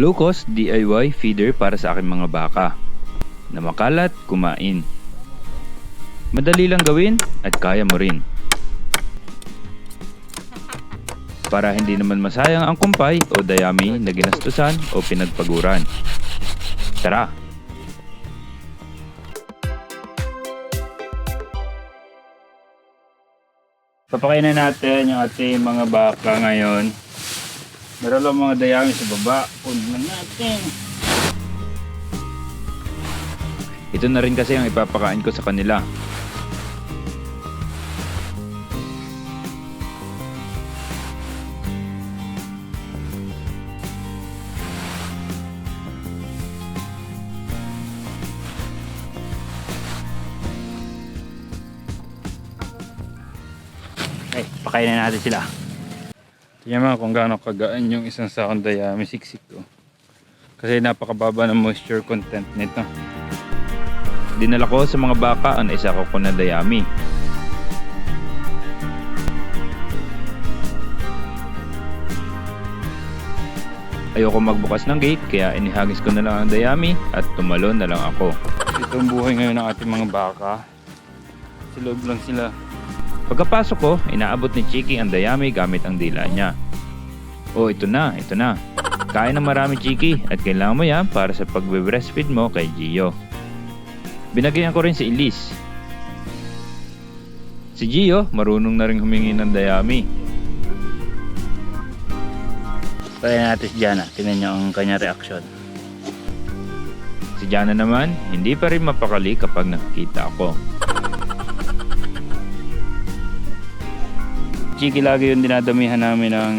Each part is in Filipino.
Low cost DIY feeder para sa aking mga baka. Na makalat, kumain. Madali lang gawin at kaya mo rin. Para hindi naman masayang ang kumpay o dayami na ginastusan o pinagpaguran. Tara! Papakainin natin yung ating mga baka ngayon. Meron lang mga dayami sa baba. Punan natin. Ito na rin kasi ang ipapakain ko sa kanila. Okay, pakainin natin sila. Tingnan mo kung gaano kagaan yung isang sakong dayami siksik ko. Kasi napakababa ng moisture content nito. Dinala ko sa mga baka ang isa ko na dayami. Ayoko magbukas ng gate kaya inihagis ko na lang ang dayami at tumalon na lang ako. Ito ang buhay ngayon ng ating mga baka. Sa loob lang sila. Pagkapasok ko, inaabot ni Chiki ang dayami gamit ang dila niya. Oh, ito na, ito na. Kain ng marami Chiki at kailangan mo yan para sa pagbe-breastfeed mo kay Gio. Binagyan ko rin si Elise. Si Gio, marunong na rin humingi ng dayami. Kaya natin si Jana, tingnan niyo ang kanya reaksyon. Si Jana naman, hindi pa rin mapakali kapag nakikita ako. Chiki lagi yung dinadamihan namin ng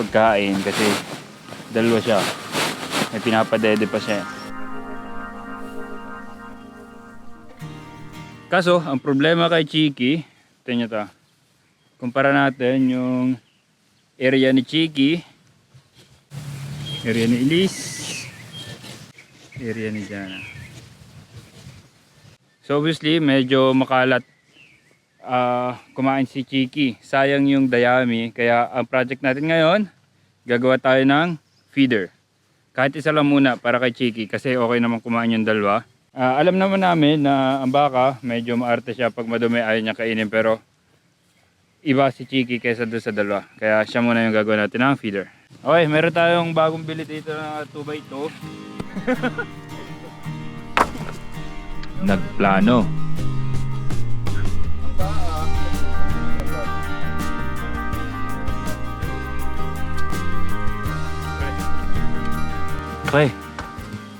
pagkain kasi dalawa siya. May pinapadede pa siya. Kaso, ang problema kay Chiki, ito nyo to. Kumpara natin yung area ni Chiki, area ni Elise, area ni Jana. So obviously, medyo makalat ah, kumain si Chiki. Sayang yung dayami. Kaya ang project natin ngayon, gagawa tayo ng feeder. Kahit isa lang muna para kay Chiki kasi okay naman kumain yung dalawa. Ah, alam naman namin na ang baka medyo maarte siya pag madumi ayaw niya kainin pero iba si Chiki kaysa doon sa dalawa. Kaya siya muna yung gagawin natin ng feeder. Okay, meron tayong bagong bili dito na 2x2. Nagplano. Okay.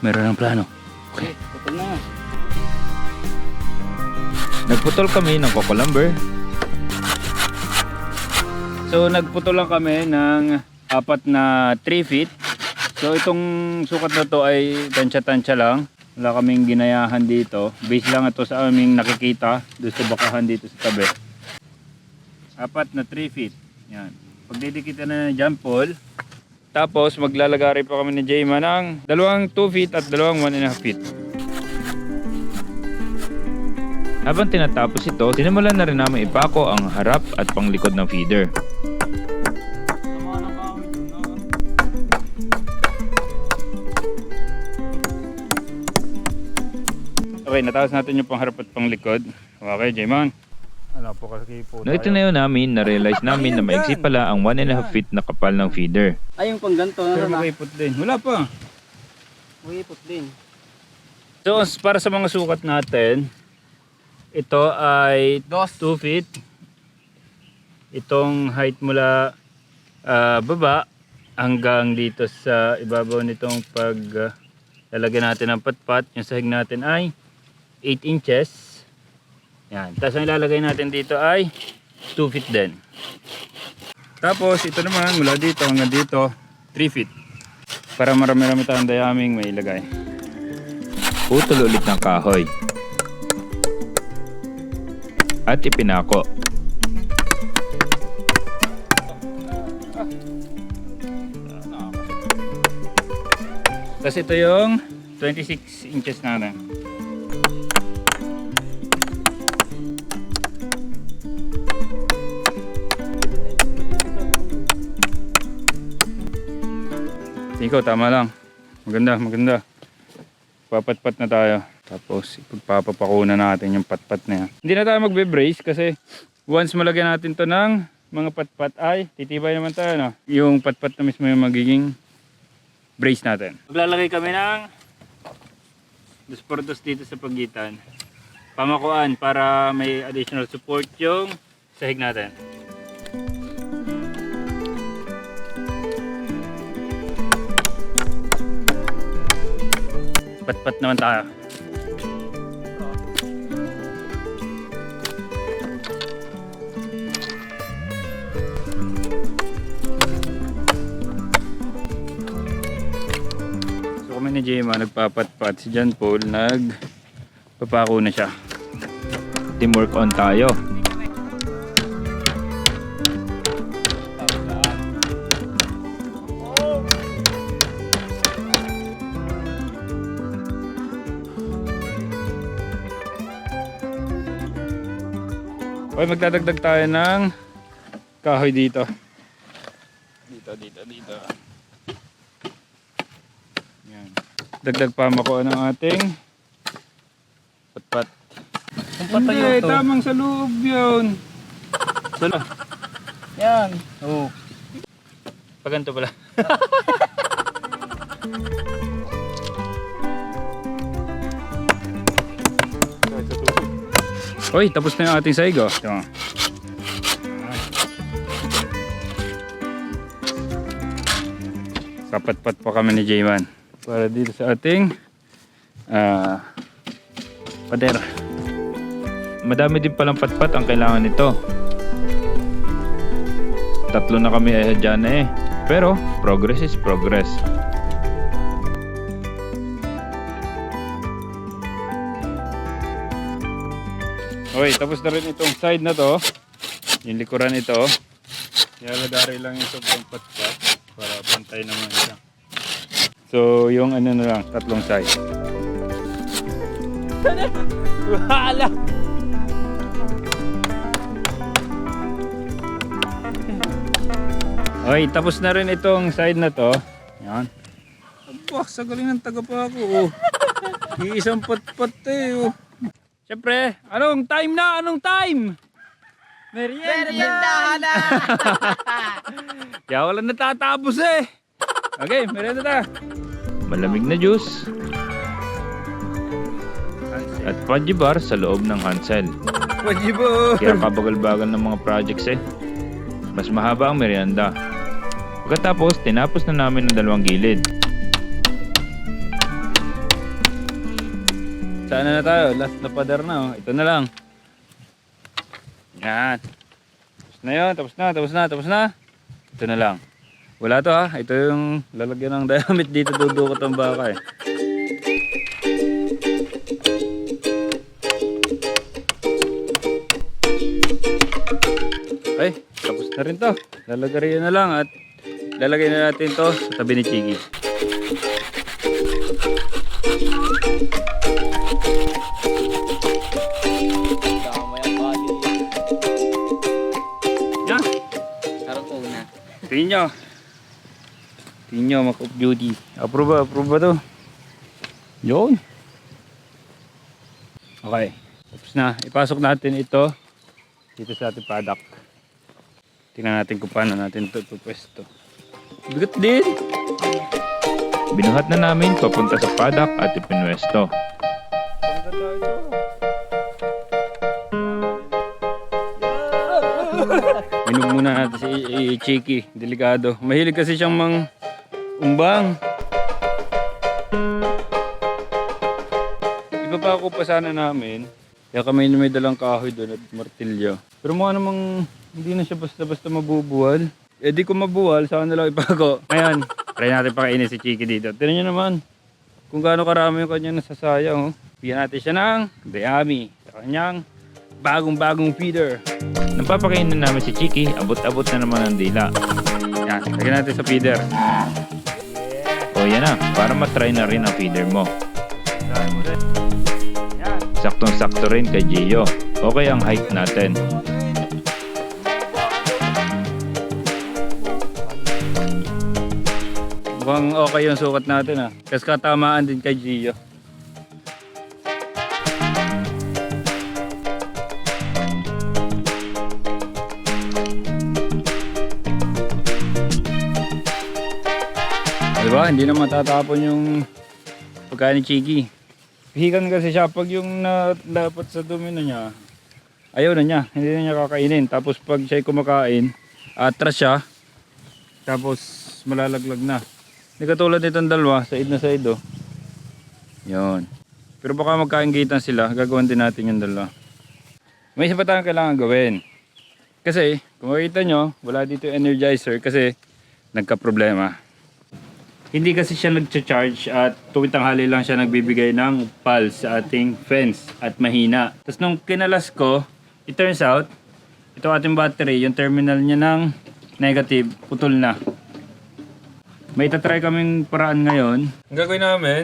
Meron ng plano. Okay. Putol na. Nagputol kami ng coco lumber. So nagputol lang kami ng apat na 3 feet. So itong sukat na to ay tansya-tansya lang. Wala kaming ginayahan dito. Base lang ito sa aming nakikita doon sa bakahan dito sa tabi. Apat na 3 feet. Yan. Pagdidikitan na ng jump pole. Tapos maglalagari pa kami ni Jayma ng dalawang 2 feet at dalawang 1.5 feet. Habang tinatapos ito, sinimulan na rin namin ipako ang harap at panglikod ng feeder. Okay, natapos natin yung pangharap at panglikod. Okay, Jayman. Ano po kasi po Noong itinayo namin, na-realize namin na maiksi pala ang 1.5 feet na kapal ng feeder. Ay, yung pang ganito na Pero na. makipot din. Wala pa. Uipot din. So, para sa mga sukat natin, ito ay Dos. 2 feet. Itong height mula ah, baba hanggang dito sa ibabaw nitong pag ah, lalagyan natin ng patpat. Yung sahig natin ay 8 inches. Yan. Tapos ang ilalagay natin dito ay 2 feet din. Tapos ito naman mula dito hanggang dito 3 feet. Para marami-rami tayong dayaming may ilagay. Putol ulit ng kahoy. At ipinako. Tapos ito yung 26 inches natin. Tingin ko, tama lang. Maganda, maganda. Papatpat na tayo. Tapos, ipagpapapakuna natin yung patpat na yan. Hindi na tayo magbe-brace kasi once malagyan natin to ng mga patpat ay titibay naman tayo. No? Yung patpat na mismo yung magiging brace natin. Maglalagay kami ng dos por dos dito sa pagitan. Pamakuan para may additional support yung sahig natin. Patpat naman tayo. So kami ni Jema nagpapatpat si John Paul nag papako na siya. Teamwork on tayo. Okay, magdadagdag tayo ng kahoy dito. Dito, dito, dito. Yan. Dagdag pa ako ng ating patpat. Kung Hindi, to. tamang sa loob yun. Saan? Yan. Oh. Paganto pala. Hoy, tapos na yung ating saigo. Ito. Kapatpat pa kami ni Jayman. Para dito sa ating ah pader. Madami din palang patpat ang kailangan nito. Tatlo na kami eh dyan eh. Pero, progress is progress. Okay, tapos na rin itong side na to. Yung likuran ito. Ilalagari lang yung sobrang patpat para pantay naman siya. So, yung ano na lang, tatlong side. Wala. Okay, tapos na rin itong side na to. Yan. Aba, sa galing ng taga pa ako. Oh. Iisang pat-pat eh. Oh. Siyempre, anong time na? Anong time? Merienda! na. Kaya wala natatapos eh. Okay, merienda ta. Malamig na juice. At fudgy bar sa loob ng Hansel. Pwede ba? Kaya kabagal-bagal ng mga projects eh. Mas mahaba ang merienda. Pagkatapos, tinapos na namin ang dalawang gilid. Saan na tayo? Last na pader na oh. Ito na lang. Yan. Tapos na yun. Tapos na, tapos na, tapos na. Ito na lang. Wala to ha. Ito yung lalagyan ng dynamite dito dudukot ang baka eh. Ay, tapos na rin to. Lalagay na lang at lalagay na natin to sa tabi ni Chigi. Nyo. Tingin nyo, Mac of Beauty. Approve ba? Approve ba to? Yun. Okay. Tapos na. Ipasok natin ito dito sa ating paddock. Tingnan natin kung paano natin ito pupwesto. Bigat din. Binuhat na namin papunta sa paddock at ipinwesto. Inom muna natin si i- Chiki. Delikado. Mahilig kasi siyang mang umbang. Iba pa ako pa sana namin. Kaya kami may dalang kahoy doon at martilyo. Pero mukha namang hindi na siya basta-basta mabubuwal. Eh di ko mabuwal, saan na lang ipako. Ngayon, try natin pakainin si Chiki dito. Tignan nyo naman kung gaano karami yung kanyang nasasayang. Oh. Bigyan natin siya ng Dayami sa kanyang bagong-bagong feeder. Napapakainin namin si Chiki, abot-abot na naman ang dila. Yan, lagyan natin sa feeder. O yan na, para matry na rin ang feeder mo. Saktong-sakto rin kay Gio. Okay ang height natin. Mukhang okay yung sukat natin ah. Kasi katamaan din kay Gio. Hindi na matatapon yung pagkain ni Chiki. Hihikan kasi siya pag yung nalapat sa domino niya. Ayaw na niya. Hindi na niya kakainin. Tapos pag siya kumakain, atras siya. Tapos malalaglag na. Hindi katulad nitong dalawa, side na side oh. Yun. Pero baka magkaingitan sila, gagawin din natin yung dalawa. May isa pa tayong kailangan gawin. Kasi, kung makikita nyo, wala dito yung energizer kasi nagka-problema. Hindi kasi siya nagcha-charge at tuwing tanghali lang siya nagbibigay ng pulse sa ating fence at mahina. Tapos nung kinalas ko, it turns out, ito ating battery, yung terminal niya ng negative, putol na. May itatry kaming paraan ngayon. Ang gagawin namin,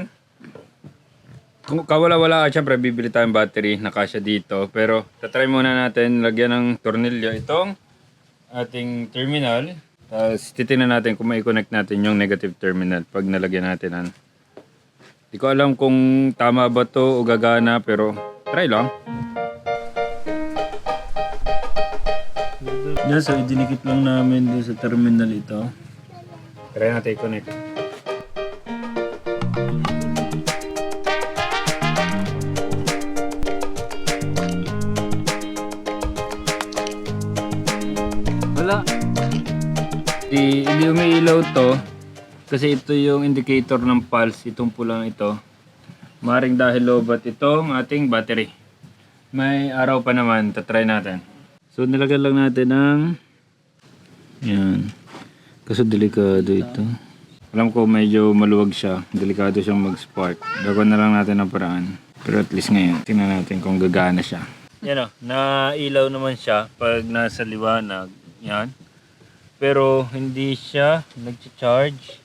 kung kawala-wala, syempre bibili tayong battery na kasya dito. Pero tatry muna natin lagyan ng tornilyo itong ating terminal. Tapos titingnan natin kung may connect natin yung negative terminal pag nalagyan natin. Ano. Hindi ko alam kung tama ba to o gagana pero try lang. Yan, so idinikit lang namin doon sa terminal ito. Try natin i-connect. Umiilaw to kasi ito yung indicator ng pulse, itong pulang ito. Maring dahil lobat itong ating battery. May araw pa naman, tatry natin. So nilagyan lang natin ng yan. Kasi delikado ito. Alam ko medyo maluwag siya. Delikado siyang mag-spark. Gagawin na lang natin ang paraan. Pero at least ngayon, tingnan natin kung gagana siya. Yan o, nailaw naman siya pag nasa liwanag. Yan. Pero hindi siya nag-charge.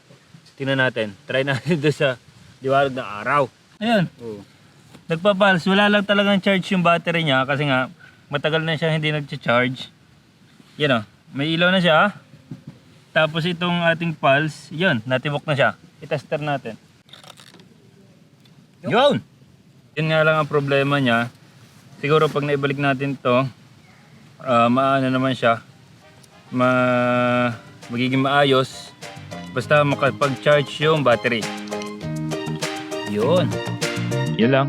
Tingnan natin. Try natin doon sa liwanag ng araw. Ayan. Oh. Nagpa-pulse. Wala lang talagang charge yung battery niya kasi nga matagal na siya hindi nag-charge. Yan o. May ilaw na siya. Tapos itong ating pulse, yun, natibok na siya. I-tester natin. Yun! Yun nga lang ang problema niya. Siguro pag naibalik natin to, ah, maano naman siya. Ma magiging maayos. Basta makapag-charge yung battery. Yun. Yun lang.